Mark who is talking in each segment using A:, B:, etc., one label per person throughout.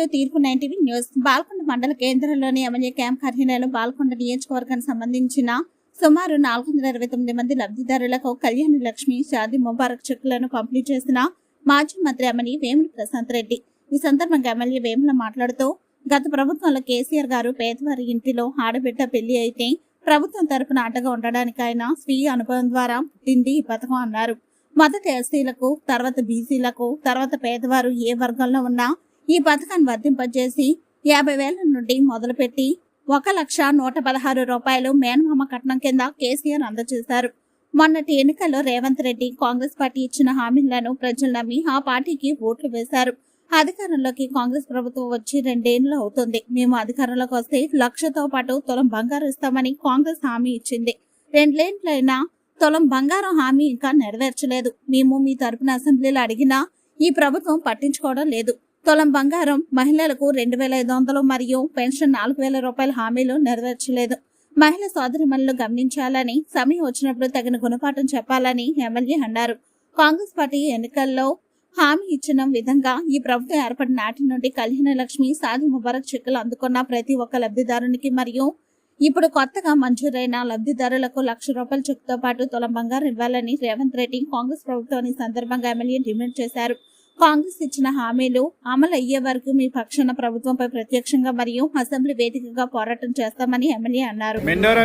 A: Court తీర్పు nine TV news. Balkonda మండల కేంద్రంలోని ఎమ్మెల్యే క్యాంప్ కార్యాలయంలో బాల్కొండ నియోజకవర్గానికి సంబంధించిన సుమారు నాలుగు వందల ఇరవై తొమ్మిది మంది లబ్ధిదారులకు కళ్యాణ లక్ష్మి షాది ముబారక్ చెక్కులను పంపిణీ చేసిన మాజీ మంత్రి ఎమ్మెల్యే వేముల ప్రశాంత్ రెడ్డి. ఈ సందర్భంగా ఎమ్మెల్యే వేముల మాట్లాడుతూ గత ప్రభుత్వంలో కేసీఆర్ గారు పేదవారి ఇంటిలో ఆడబిడ్డ పెళ్ళి అయితే ప్రభుత్వం తరపున ఆటగా ఉండడానికి ఆయన స్వీయ అనుభవం ద్వారా పుట్టింది ఈ పథకం అన్నారు. మొదట ఎస్సీలకు తర్వాత బీసీలకు తర్వాత పేదవారు ఏ వర్గంలో ఉన్నా ఈ పథకాన్ని వర్తింపజేసి యాభై వేల నుండి మొదలుపెట్టి ఒక లక్ష నూట పదహారు రూపాయలు మేనమామ కట్నం కింద కేసీఆర్ అందజేశారు. మొన్నటి ఎన్నికల్లో రేవంత్ రెడ్డి కాంగ్రెస్ పార్టీ ఇచ్చిన హామీలను ప్రజలు నమ్మి ఆ పార్టీకి ఓట్లు వేశారు. అధికారంలోకి కాంగ్రెస్ ప్రభుత్వం వచ్చి రెండేళ్ళు అవుతుంది. మేము అధికారంలోకి వస్తే లక్షతో పాటు తొలం బంగారం ఇస్తామని కాంగ్రెస్ హామీ ఇచ్చింది. రెండేళ్ళైనా తొలం బంగారం హామీ ఇంకా నెరవేర్చలేదు. మేము మీ తరపున అసెంబ్లీలో అడిగినా ఈ ప్రభుత్వం పట్టించుకోవడం లేదు. తులం బంగారం మహిళలకు రెండు వేల ఐదు వందలు మరియు పెన్షన్ నాలుగు వేల రూపాయల హామీలు నెరవేర్చలేదు. మహిళ సోదరిమణులు గమనించాలని సమయం వచ్చినప్పుడు తగిన గుణపాఠం చెప్పాలని ఎమ్మెల్యే అన్నారు. కాంగ్రెస్ పార్టీ ఎన్నికల్లో హామీ ఇచ్చిన విధంగా ఈ ప్రభుత్వం ఏర్పడిన నాటి నుండి కళ్యాణ లక్ష్మి సాది ముబారక్ చెక్కులు అందుకున్న ప్రతి ఒక్క లబ్ధిదారునికి మరియు ఇప్పుడు కొత్తగా మంజూరైన లబ్ధిదారులకు లక్ష రూపాయల చెక్కుతో పాటు తులం బంగారం ఇవ్వాలని రేవంత్ రెడ్డి కాంగ్రెస్ ప్రభుత్వాన్ని సందర్భంగా ఎమ్మెల్యే డిమాండ్ చేశారు. కాంగ్రెస్ ఇచ్చిన హామీలు అమలు అయ్యే వరకు మీ పక్షాన ప్రభుత్వంపై ప్రత్యక్షంగా మరియు అసెంబ్లీ వేదికగా పోరాటం చేస్తామని ఎమ్మెల్యే అన్నారు.
B: మెండోరా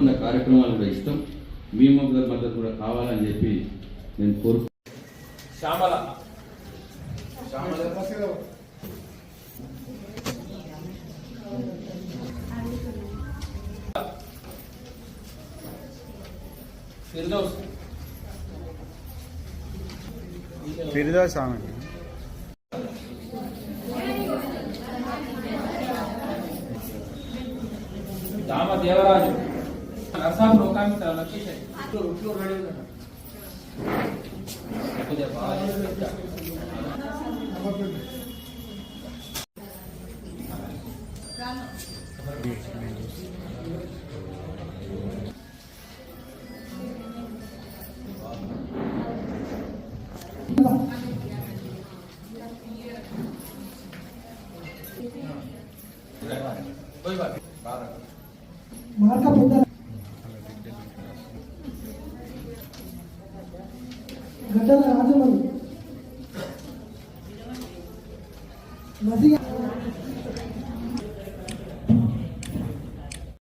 C: తప్పకుండా కార్యక్రమాలు కూడా ఇస్తాం. మీ మొదలు మద్దతు కూడా కావాలని చెప్పి నేను కోరు శ్యామల. ఫిర్దౌస్.
D: దామ దేవరాజు नरसा प्रोग्राम मित्रांनो अतिशय तुझ्या कोई बात
E: గడ్డల రాజమని నది